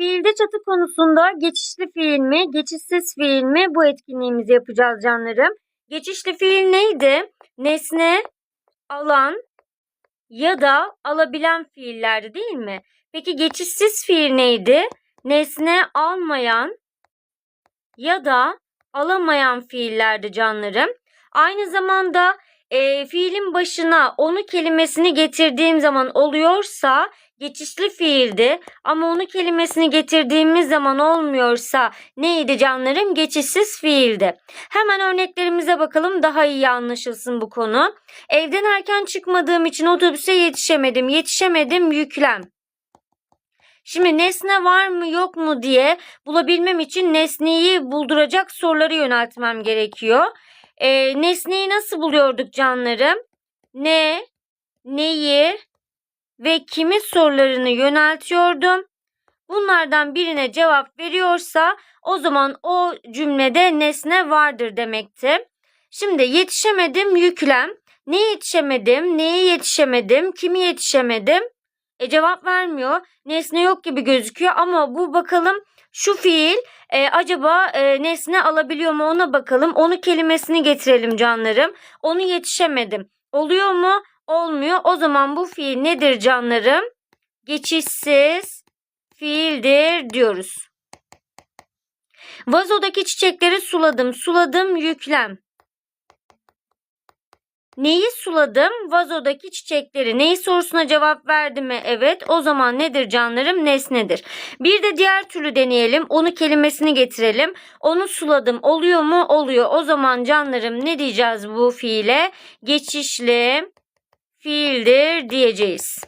fiilde çatı konusunda geçişli fiil mi, geçişsiz fiil mi bu etkinliğimizi yapacağız canlarım. Geçişli fiil neydi? Nesne, alan ya da alabilen fiillerdi değil mi? Peki geçişsiz fiil neydi? Nesne almayan ya da alamayan fiillerdi canlarım. Aynı zamanda e, fiilin başına onu kelimesini getirdiğim zaman oluyorsa geçişli fiildi ama onu kelimesini getirdiğimiz zaman olmuyorsa neydi canlarım? Geçişsiz fiildi. Hemen örneklerimize bakalım daha iyi anlaşılsın bu konu. Evden erken çıkmadığım için otobüse yetişemedim. Yetişemedim yüklem. Şimdi nesne var mı yok mu diye bulabilmem için nesneyi bulduracak soruları yöneltmem gerekiyor. Ee, nesneyi nasıl buluyorduk canlarım? Ne, neyi ve kimi sorularını yöneltiyordum. Bunlardan birine cevap veriyorsa o zaman o cümlede nesne vardır demekti. Şimdi yetişemedim yüklem. Ne yetişemedim, neye yetişemedim, kimi yetişemedim? E cevap vermiyor. Nesne yok gibi gözüküyor ama bu bakalım şu fiil e, acaba e, nesne alabiliyor mu ona bakalım. Onu kelimesini getirelim canlarım. Onu yetişemedim. Oluyor mu? Olmuyor. O zaman bu fiil nedir canlarım? Geçişsiz fiildir diyoruz. Vazodaki çiçekleri suladım. Suladım yüklem. Neyi suladım? Vazodaki çiçekleri. Neyi sorusuna cevap verdi mi? Evet. O zaman nedir canlarım? Nesnedir. Bir de diğer türlü deneyelim. Onu kelimesini getirelim. Onu suladım. Oluyor mu? Oluyor. O zaman canlarım ne diyeceğiz bu fiile? Geçişli fiildir diyeceğiz.